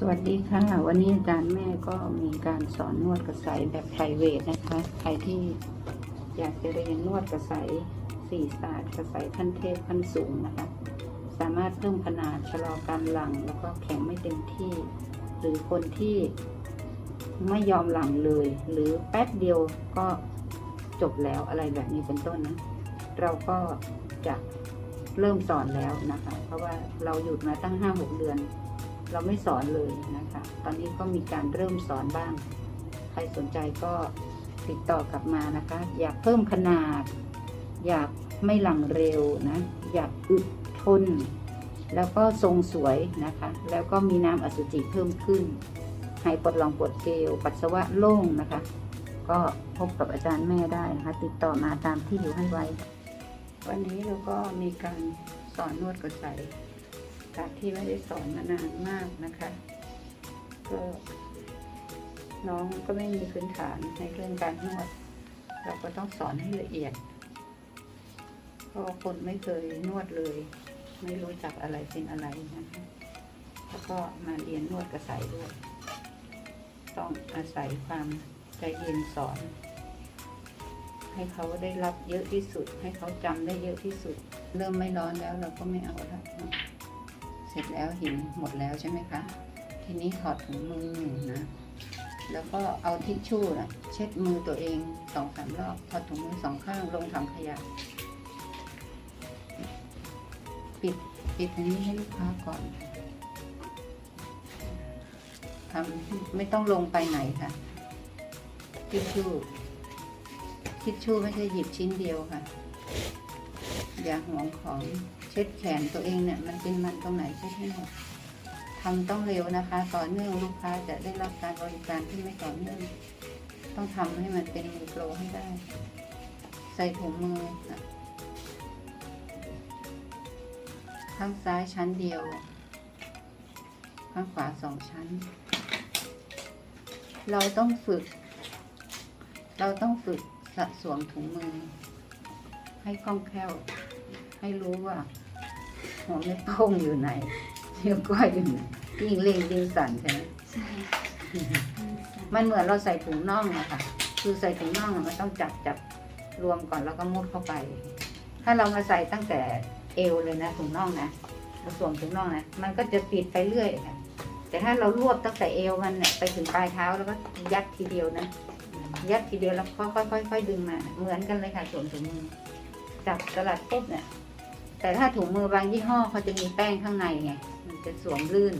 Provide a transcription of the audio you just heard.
สวัสดีค่ะ วันนี้อาจารย์แม่ก็มีการสอนนวดกระใสแบบไพรเวทนะคะ ใครที่อยากจะเรียนนวดกระใสสี่ศาสตร์กระใสขั้นเทพขั้นสูงนะคะ สามารถเพิ่มขนาดชะลอการหลังแล้วก็แข็งไม่เต็มที่ หรือคนที่ไม่ยอมหลังเลย หรือแป๊บเดียวก็จบแล้วอะไรแบบนี้เป็นต้นนะเราก็จะเริ่มสอนแล้วนะคะ เพราะว่าเราหยุดมาตั้งห้าหกเดือน เราไม่สอนเลยนะคะ ตอนนี้ก็มีการเริ่มสอนบ้าง ใครสนใจก็ติดต่อกลับมานะคะ อยากเพิ่มขนาด อยากไม่หลังเร็วนะ อยากอึดทน แล้วก็ทรงสวยนะคะ แล้วก็มีน้ำอสุจิเพิ่มขึ้น ใหายปวดลังปวดเกลียวปัสสาวะโล่งนะคะ ก็พบกับอาจารย์แม่ได้นะคะ ติดต่อมาตามที่อยู่ให้ไว้ วันนี้เราก็มีการสอนนวดกระใส จากที่ไม่ได้สอนมานานมากนะคะ ก็น้องก็ไม่มีพื้นฐานในเรื่องการนวด เราก็ต้องสอนให้ละเอียดเพราะคนไม่เคยนวดเลย ไม่รู้จักอะไรเป็นอะไรนะคะแล้วก็มาเรียนนวดกระใสด้วย ต้องอาศัยความใจเย็นสอน ให้เขาได้รับเยอะที่สุด ให้เขาจำได้เยอะที่สุด เริ่มไม่ร้อนแล้วเราก็ไม่เอาแล้ว ร็จแล้วหินหมดแล้วใช่ไหมคะ ทีนี้ถอดถุงมือนะ แล้วก็เอาทิชชู่นะเช็ดมือตัวเองสองสามรอบถอดถุงมือสองข้างลงถังขยะ ปิดปิดอันนี้ให้ลูกค้าก่อนทำไม่ต้องลงไปไหนค่ะ ทิชชู่ทิชชู่ไม่ใช่หยิบชิ้นเดียวค่ะ อย่าห่วงของ ช็ดแขนตัวเองเนี่ยมันเป็นมันตรงไหนเช็ดให้หมดทำต้องเร็วนะคะ ต่อเนื่องลูกค้าจะได้รับการบริการที่ไม่ต่อเนื่อง ต้องทำให้มันเป็นมือโปรให้ได้ ใส่ถุงมือนะข้างซ้ายชั้นเดียว ข้างขวาสองชั้น เราต้องฝึก เราต้องฝึกสะสวมถุงมือ ให้คล่องแคล่ว ให้รู้ว่า หัวแม่โป้งอยู่ไหนเนิ้วก้อยอยู่ไหนยิ่งเล่งยิ่งสั่นใช่ไหมใช่มันเหมือนเราใส่ถุงน่องอะค่ะ คือใส่ถุงน่องอะมันต้องจับจับรวมก่อนแล้วก็มุดเข้าไป ถ้าเรามาใส่ตั้งแต่เอวเลยนะถุงน่องนะเราสวมถุงน่องนะ มันก็จะปิดไปเรื่อยค่ะแต่ถ้าเรารวบตั้งแต่เอวมันเนี่ยไปถึงปลายเท้าแล้วก็ยัดทีเดียวนะ ยัดทีเดียวแล้วค่อยๆค่อยๆดึงมา เหมือนกันเลยค่ะสวมถุงมือจับสลัดปุ๊บเนี่ย แต่ถ้าถุงมือบางยี่ห้อเขาจะมีแป้งข้างในไง มันจะสวมลื่น